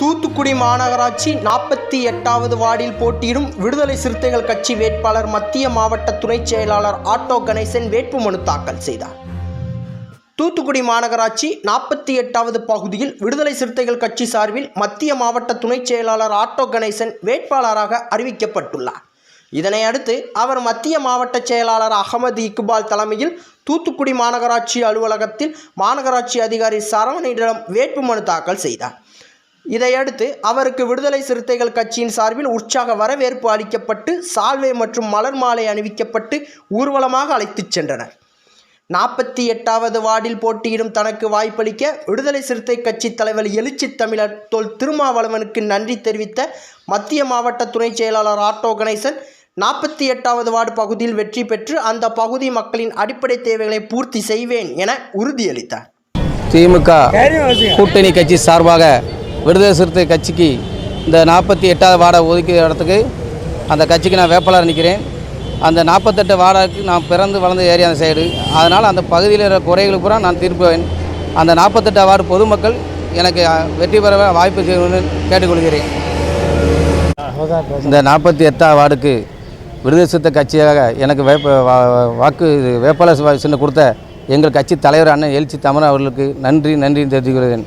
தூத்துக்குடி மாநகராட்சி நாற்பத்தி எட்டாவது வார்டில் போட்டியிடும் விடுதலை சிறுத்தைகள் கட்சி வேட்பாளர் மத்திய மாவட்ட துணைச் செயலாளர் ஆட்டோ கணேசன் வேட்புமனு தாக்கல் செய்தார். தூத்துக்குடி மாநகராட்சி நாற்பத்தி எட்டாவது பகுதியில் விடுதலை சிறுத்தைகள் கட்சி சார்பில் மத்திய மாவட்ட துணைச் செயலாளர் ஆட்டோ கணேசன் வேட்பாளராக அறிவிக்கப்பட்டுள்ளார். இதனை அடுத்து அவர் மத்திய மாவட்ட செயலாளர் அகமது இக்பால் தலைமையில் தூத்துக்குடி மாநகராட்சி அலுவலகத்தில் மாநகராட்சி அதிகாரி சரவணனிடம் வேட்புமனு தாக்கல் செய்தார். இதையடுத்து அவருக்கு விடுதலை சிறுத்தைகள் கட்சியின் சார்பில் உற்சாக வரவேற்பு அளிக்கப்பட்டு சால்வை மற்றும் மலர் மாலை அணிவிக்கப்பட்டு ஊர்வலமாக அழைத்துச் சென்றனர். நாற்பத்தி எட்டாவது வார்டில் போட்டியிடும் தனக்கு வாய்ப்பளிக்க விடுதலை சிறுத்தை கட்சி தலைவர் எழுச்சி தமிழர் தொல் திருமாவளவனுக்கு நன்றி தெரிவித்த மத்திய மாவட்ட துணைச் செயலாளர் ஆட்டோ கணேசன் நாற்பத்தி எட்டாவது வார்டு பகுதியில் வெற்றி பெற்று அந்த பகுதி மக்களின் அடிப்படை தேவைகளை பூர்த்தி செய்வேன் என உறுதியளித்தார். திமுக கூட்டணி கட்சி சார்பாக விடுதலை சிறுத்தை கட்சிக்கு இந்த நாற்பத்தி எட்டாவது வார்டை ஒதுக்கிய இடத்துக்கு அந்த கட்சிக்கு நான் வேட்பாளர் நிற்கிறேன். அந்த நாற்பத்தெட்டு வார்டுக்கு நான் பிறந்து வளர்ந்த ஏரியா அந்த சைடு அதனால் அந்த பகுதியில் இருக்கிற குறைகளுக்கு பூரா நான் தீர்ப்புவேன் அந்த நாற்பத்தெட்டு வார்டு பொதுமக்கள் எனக்கு வெற்றி பெற வாய்ப்பு செய்யணும்னு கேட்டுக்கொள்கிறேன். இந்த நாற்பத்தி எட்டாவது வார்டுக்கு விடுதலை சிறுத்தை கட்சியாக எனக்கு வேப்ப வா- வாக்கு இது வேட்பாளர் சின்ன கொடுத்த எங்கள் கட்சி தலைவர் அண்ணன் எழுச்சி தமிழ் அவர்களுக்கு நன்றி நன்றி தெரிவிக்கிறேன்